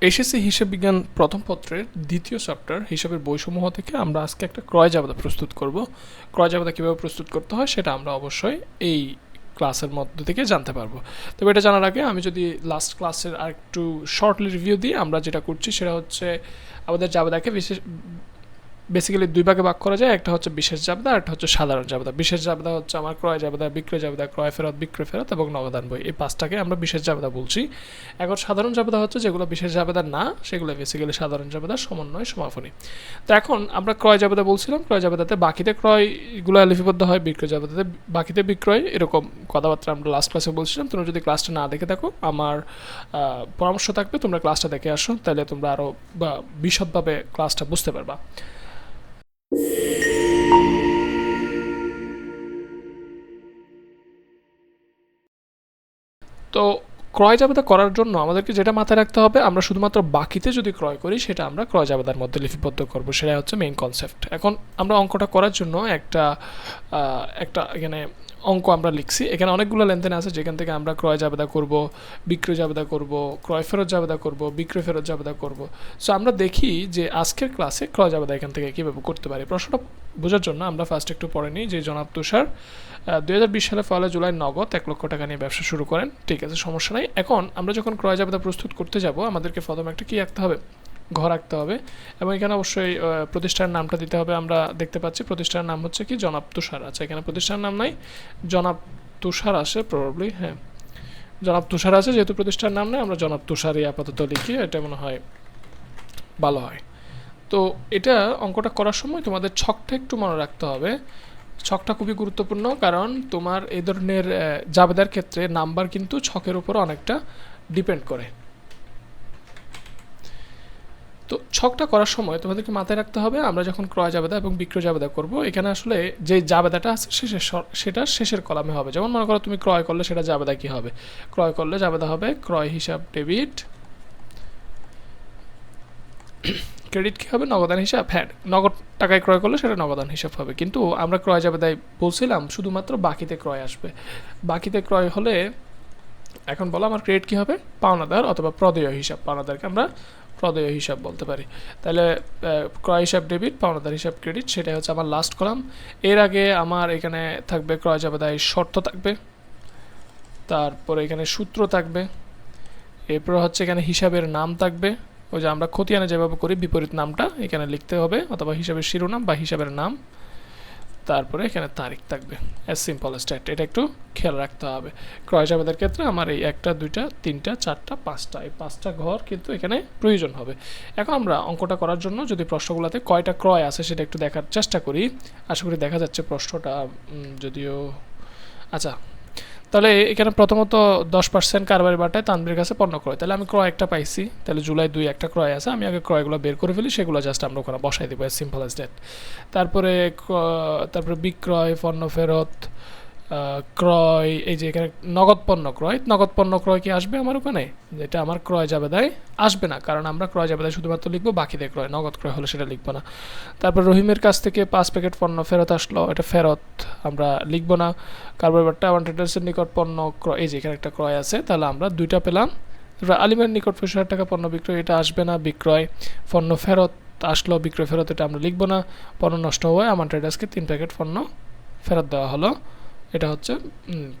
SSC হিসাব বিজ্ঞান প্রথম পত্রের দ্বিতীয় চ্যাপ্টার হিসাবের বইসমূহ থেকে আমরা আজকে একটা ক্রয় জাবেদা প্রস্তুত করব। ক্রয় জাবেদা কীভাবে প্রস্তুত করতে হয় সেটা আমরা অবশ্যই এই ক্লাসের মধ্য থেকে জানতে পারব। তবে এটা জানার আগে আমি যদি লাস্ট ক্লাসের আর একটু শর্টলি রিভিউ দিই আমরা যেটা করছি সেটা হচ্ছে আমাদের জাবেদাকে বিশেষ বেসিক্যালি দুই ভাগে ভাগ করা যায়, একটা হচ্ছে বিশেষ জাবদা একটা হচ্ছে সাধারণ জাবদা। বিশেষ জাবদা হচ্ছে আমার ক্রয় জাবেদা, বিক্রয় জাবেদা, ক্রয় ফেরত, বিক্রয় ফেরত এবং নগদান বই এই পাঁচটাকে আমরা বিশেষ জাবেদা বলছি। এখন সাধারণ জাবেদা হচ্ছে যেগুলো বিশেষ জাবেদা না, সেগুলো বেসিক্যালি সাধারণ জাবেদার সমন্বয়, সমাপনী। তো এখন আমরা ক্রয় জাবেদা বলছিলাম, ক্রয় জাবেদাতে বাকিতে ক্রয়গুলো লিপিবদ্ধ হয়, বিক্রয় জাবেদাতে বাকিতে বিক্রয়, এরকম কথাবার্তা আমরা লাস্ট ক্লাসে বলছিলাম। তোমরা যদি ক্লাসটা না দেখে থাকো, আমার পরামর্শ থাকবে, তোমরা ক্লাসটা দেখে আসো, তাহলে তোমরা আরও বিশদভাবে ক্লাসটা বুঝতে পারবা। তো ক্রয় জাবেদা করার জন্য আমাদেরকে যেটা মাথায় রাখতে হবে, আমরা শুধুমাত্র বাকিতে যদি ক্রয় করি, সেটা আমরা ক্রয় জাবেদার মধ্যে লিপিবদ্ধ করব। সেটা হচ্ছে মেইন কনসেপ্ট এখন আমরা অঙ্কটা করার জন্য একটা একটা এখানে অঙ্ক আমরা লিখছি। এখানে অনেকগুলো লেনদেন আছে, যেখান থেকে আমরা ক্রয় জাবেদা করব, বিক্রয় জাবেদা করব, ক্রয় ফেরত জাবেদা করব, বিক্রয় ফেরত জাবেদা করব। সো আমরা দেখি যে আজকের ক্লাসে ক্রয় জাবেদা এখান থেকে কীভাবে করতে পারি। প্রশ্নটা বোঝার জন্য আমরা ফার্স্ট একটু পড়ে নিই, যে জনাব তুষার দুই হাজার বিশ সালে ফলে জুলাই নগদ এক লক্ষ টাকা নিয়ে ব্যবসা শুরু করেন। ঠিক আছে, সমস্যা নাই। এখন আমরা যখন ক্রয় জাবেদা প্রস্তুত করতে যাব, আমাদেরকে প্রথমে একটা কী রাখতে হবে? ঘর রাখতে হবে। এবং এখানে অবশ্যই প্রতিষ্ঠানের নামটা দিতে হবে। আমরা দেখতে পাচ্ছি প্রতিষ্ঠানের নাম হচ্ছে কি জনাব তুষার আছে। এখানে প্রতিষ্ঠানের নাম নাই, জনাব তুষার আসে প্রবাবলি হ্যাঁ। জনাব তুষার আছে, যেহেতু প্রতিষ্ঠানের নাম নেই, আমরা জনাব তুষারই আপাতত লিখি, এটা মনে হয় ভালো হয়। তো এটা অঙ্কটা করার সময় তোমাদের ছকটা একটু মনে রাখতে হবে। ছকটা খুবই গুরুত্বপূর্ণ কারণ তোমার এই ধরনের জাবেদার ক্ষেত্রে নাম্বার কিন্তু ছকের উপর অনেকটা ডিপেন্ড করে। তো ছকটা করার সময় তোমাদেরকে মাথায় রাখতে হবে, আমরা যখন ক্রয় জাবেদা এবং বিক্রয় জাবেদা করব, এখানে আসলে যে জাবেদাটা আছে শেষের সেটা শেষের কলামে হবে। যেমন মনে করো তুমি ক্রয় করলে সেটা জাবেদা কি হবে? ক্রয় করলে জাবেদা হবে ক্রয় হিসাব ডেবিট। ক্রেডিট কী হবে? নগদান হিসাব। হ্যাঁ নগদ টাকায় ক্রয় করলে সেটা নগদান হিসাব হবে। কিন্তু আমরা ক্রয় জাবেদায় বলছিলাম, শুধুমাত্র বাকিতে ক্রয় আসবে। বাকিতে ক্রয় হলে এখন বলো আমার ক্রেডিট কী হবে? পাওনাদার অথবা প্রদেয় হিসাব। পাওনাদারকে আমরা প্রদেয় হিসাব বলতে পারি। তাহলে ক্রয় হিসাব ডেবিট পাওনাদার হিসাব ক্রেডিট সেটাই হচ্ছে আমার লাস্ট কলাম এর আগে আমার এখানে থাকবে ক্রয় জাবেদায় শর্ত থাকবে। তারপরে এখানে সূত্র থাকবে। এরপর হচ্ছে এখানে হিসাবের নাম থাকবে। ওই যে আমরা খতিয়ানে যেভাবে করি বিপরীত নামটা, এখানে লিখতে হবে, অথবা হিসাবের শিরোনাম বা হিসাবের নাম। তারপরে এখানে তারিখ থাকবে। অ্যাজ সিম্পল স্ট্যাট এটা একটু খেয়াল রাখতে হবে। ক্রয় জাবেদার ক্ষেত্রে আমার এই একটা, দুইটা, তিনটা, চারটা, পাঁচটা। এই পাঁচটা ঘর কিন্তু এখানে প্রয়োজন হবে। এখন আমরা অঙ্কটা করার জন্য যদি প্রশ্নগুলোতে কয়টা ক্রয় আছে সেটা একটু দেখার চেষ্টা করি। আশা করি দেখা যাচ্ছে প্রশ্নটা যদিও আচ্ছা তাহলে এখানে প্রথমত দশ পার্সেন্ট কারবারি বাটায় তানবির কাছে পণ্য ক্রয়। তাহলে আমি ক্রয় একটা পাইছি। তাহলে জুলাই দুই একটা ক্রয় আছে। আমি আগে ক্রয়গুলো বের করে ফেলি, সেগুলো জাস্ট আমরা ওখানে বসাই দেবো সিম্পল অ্যাজ ডেট তারপরে তারপরে বিক্রয়, পণ্য ফেরত ক্রয়, এই যে এখানে নগদ পণ্য ক্রয় নগদ পণ্য ক্রয় কি আসবে আমার ওখানে? যেটা আমার ক্রয় যাবে জাবেদায় আসবে না, কারণ আমরা ক্রয় জাবেদায় শুধুমাত্র লিখব, বাকিদের ক্রয়, নগদ ক্রয় হলে সেটা লিখব না। তারপর রহিমের কাছ থেকে পাঁচ প্যাকেট পণ্য ফেরত আসলো, এটা ফেরত আমরা লিখব না। কার্বোহাইড্রেটটা ওয়ান ট্রেডার্সের নিকট পণ্য ক্রয়, এই যে এখানে একটা ক্রয় আছে, তাহলে আমরা দুইটা পেলাম। তারপর আলিমের নিকট পঁচিশ হাজার টাকা পণ্য বিক্রয়, এটা আসবে না, বিক্রয়। পণ্য ফেরত আসলো, বিক্রয় ফেরত, এটা আমরা লিখব না। পণ্য নষ্ট হওয়ায় আমার ট্রেডার্সকে তিন প্যাকেট পণ্য ফেরত দেওয়া হলো। এটা হচ্ছে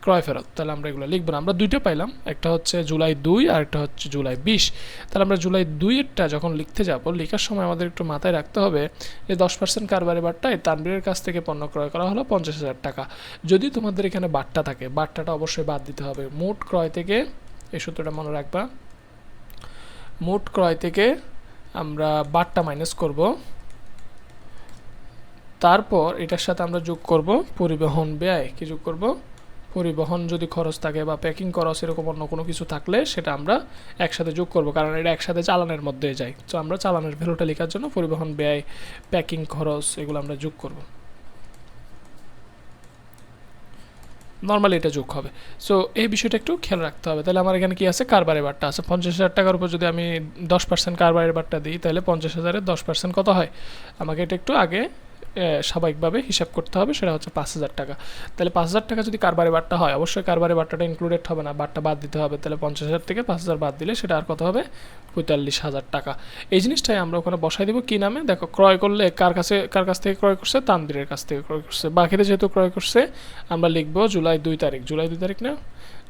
ক্রয় ফেরত। তাহলে আমরা এগুলো লিখব না। আমরা দুইটা পাইলাম। একটা হচ্ছে জুলাই দুই, আর একটা হচ্ছে জুলাই বিশ। তাহলে আমরা জুলাই দুইয়েরটা যখন লিখতে যাব, লেখার সময় আমাদের একটু মাথায় রাখতে হবে, যে দশ পার্সেন্ট কারবারি বাট্টায় তানবীরের কাছ থেকে পণ্য ক্রয় করা হলো পঞ্চাশ হাজার টাকা। যদি তোমাদের এখানে বাট্টা থাকে, বাট্টাটা অবশ্যই বাদ দিতে হবে। মোট ক্রয় থেকে, এই সূত্রটা মনে রাখবা, মোট ক্রয় থেকে আমরা বাট্টা মাইনাস করব। তারপর এটার সাথে আমরা যোগ করব পরিবহন ব্যয়। কি যোগ করব? পরিবহন যদি খরচ থাকে বা প্যাকিং খরচ এরকম অন্য কোনো কিছু থাকলে সেটা আমরা একসাথে যোগ করব, কারণ এটা একসাথে চালানের মধ্যে যায়। তো আমরা চালানের ভ্যালুটা লেখার জন্য পরিবহন ব্যয় প্যাকিং খরচ এগুলো আমরা যোগ করব। নর্মালি এটা যোগ হবে। সো এই বিষয়টা একটু খেয়াল রাখতে হবে। তাহলে আমার এখানে কি আছে? কারবারের বারটা আছে। পঞ্চাশ হাজার টাকার উপর যদি আমি দশ পার্সেন্ট কারবারের বারটা দিই, তাহলে পঞ্চাশ হাজারের দশ পার্সেন্ট কত হয়? আমাকে এটা একটু আগে স্বাভাবিকভাবে হিসাব করতে হবে, সেটা হচ্ছে পাঁচ হাজার টাকা। তাহলে পাঁচ হাজার টাকা যদি কারবারে বাট্টা হয়, অবশ্যই কারবারে বাট্টাটা ইনক্লুডেড হবে না বাট্টা বাদ দিতে হবে। তাহলে পঞ্চাশ হাজার থেকে পাঁচ হাজার বাদ দিলে সেটা আর কত হবে? পঁয়তাল্লিশ হাজার টাকা। এই জিনিসটাই আমরা ওখানে বসাই দেবো, কী নামে? দেখো, ক্রয় করলে কার কাছে, কার কাছ থেকে ক্রয় করছে? তানবীরের কাছ থেকে ক্রয় করছে। বাকিতে যেহেতু ক্রয় করছে, আমরা লিখব জুলাই দুই তারিখ। জুলাই দুই তারিখ না?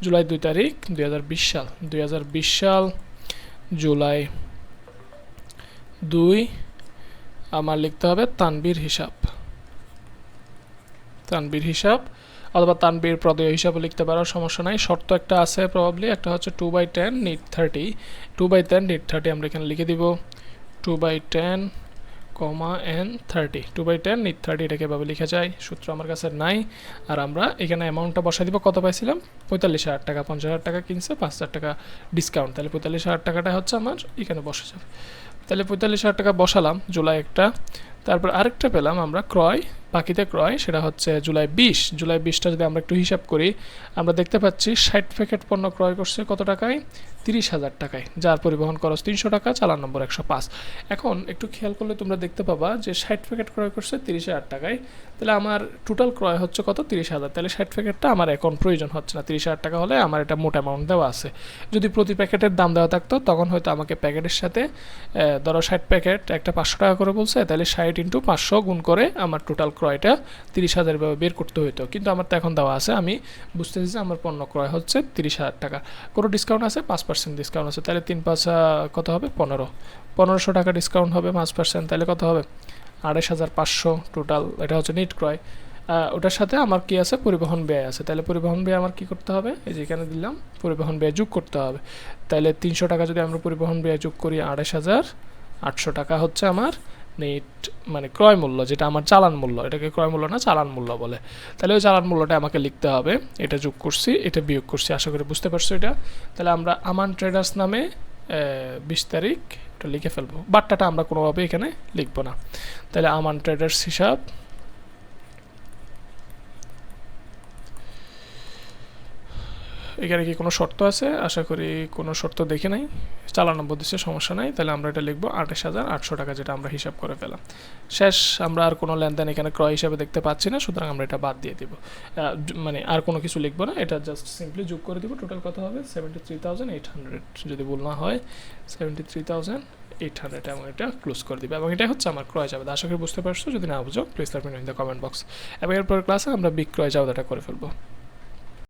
জুলাই দুই তারিখ দুই হাজার বিশ সাল। দুই হাজার বিশ সাল, জুলাই দুই আমার লিখতে হবে তানবীর হিসাব। তানবীর হিসাব, অথবা তানবীর প্রদেয় হিসাবে লিখতে পারো, সমস্যা নাই। শর্ত একটা আছে প্রবাবলি একটা হচ্ছে two by ten net thirty two by ten net thirty আমরা এখানে লিখে দিব। Two by ten comma and thirty two by ten net thirty এটাকে এভাবে লিখে যায়, সূত্র আমার কাছে নাই। আর আমরা এখানে অ্যামাউন্টটা বসাই দিব, কত পাইছিলাম? পঁয়তাল্লিশ হাজার টাকা, পঞ্চাশ হাজার টাকা কিনছে, পাঁচ হাজার টাকা ডিসকাউন্ট তাহলে পঁয়তাল্লিশ হাজার টাকাটা হচ্ছে আমার, এখানে বসে যাবে। তাহলে পঁয়তাল্লিশ হাজার টাকা বসালাম জুলাই একটা। তারপর আরেকটা পেলাম আমরা ক্রয়। বাকিতে ক্রয়, সেটা হচ্ছে জুলাই বিশ। জুলাই বিশটা যদি আমরা একটু হিসাব করি, আমরা দেখতে পাচ্ছি ষাট প্যাকেট পণ্য ক্রয় করছে কত টাকায়? তিরিশ হাজার টাকায়, যার পরিবহন খরচ তিনশো টাকা, চালান নম্বর একশো পাঁচ। এখন একটু খেয়াল করলে তোমরা দেখতে পাবা যে ষাট প্যাকেট ক্রয় করছে তিরিশ হাজার টাকায়। তাহলে আমার টোটাল ক্রয় হচ্ছে কত? তিরিশ হাজার। তাহলে ষাট প্যাকেটটা আমার এখন প্রয়োজন হচ্ছে না। তিরিশ হাজার টাকা হলে আমার এটা মোট অ্যামাউন্ট দেওয়া আছে। যদি প্রতি প্যাকেটের দাম দেওয়া থাকতো, তখন হয়তো আমাকে প্যাকেটের সাথে ধরো ষাট প্যাকেট একটা পাঁচশো টাকা করে বলছে, তাহলে ষাট ইন্টু পাঁচশো গুণ করে আমার টোটাল ক্রয়টা তিরিশ হাজার ভাবে বের করতে হতো কিন্তু আমার তো এখন দেওয়া আছে। আমি বুঝতেছি যে আমার পণ্য ক্রয় হচ্ছে তিরিশ হাজার টাকা। কোনো ডিসকাউন্ট আছে? পাঁচ পার্সেন্ট ডিসকাউন্ট আছে। তাহলে তিন পাঁচ কত হবে? পনেরো। পনেরোশো টাকা ডিসকাউন্ট হবে পাঁচ পার্সেন্ট তাহলে কত হবে? আড়াইশ হাজার পাঁচশো টোটাল এটা হচ্ছে নিট ক্রয়। ওটার সাথে আমার কি আছে? পরিবহন ব্যয় আছে। তাহলে পরিবহন ব্যয় আমার কি করতে হবে? এই যে এখানে দিলাম, পরিবহন ব্যয় যোগ করতে হবে। তাহলে তিনশো টাকা যদি আমরা পরিবহন ব্যয় যোগ করি, আড়াইশ হাজার আটশো টাকা হচ্ছে আমার নেট মানে ক্রয় মূল্য, যেটা আমার চালান মূল্য, এটাকে ক্রয় মূল্য না, চালান মূল্য বলে। তাহলে ওই চালান মূল্যটা আমাকে লিখতে হবে, এটা যোগ করছি, এটা বিয়োগ করছি, আশা করি বুঝতে পারছ এটা। তাহলে আমরা আমান ট্রেডার্স নামে বিশ তারিখ এটা লিখে ফেলব। বাট্টাটা আমরা কোনোভাবে এখানে লিখব না। তাহলে আমান ট্রেডার্স হিসাব এখানে কি কোনো শর্ত আছে? আশা করি কোনো শর্ত দেখে নাই। চালানো বদিসে সমস্যা নাই। তাহলে আমরা এটা লিখব, আঠাশ হাজার আটশো টাকা যেটা আমরা হিসাব করে ফেলাম শেষ, আমরা আর কোনো লেনদেন এখানে ক্রয় হিসাবে দেখতে পাচ্ছি না, সুতরাং আমরা এটা বাদ দিয়ে দিব। মানে আর কোনো কিছু লিখব না, এটা জাস্ট সিম্পলি যোগ করে দিব। টোটাল কত হবে? Seventy three thousand eight hundred যদি ভুল না হয় seventy three thousand eight hundred এবং এটা ক্লোজ করে দিবে। এবং এটাই হচ্ছে আমার ক্রয় যাবে আশা করি বুঝতে পারছ। যদি না বুঝো প্লিজ দ্য কমেন্ট বক্স এবং এরপর ক্লাসে আমরা বিক্রয় যাওয়াটা করে ফেলব।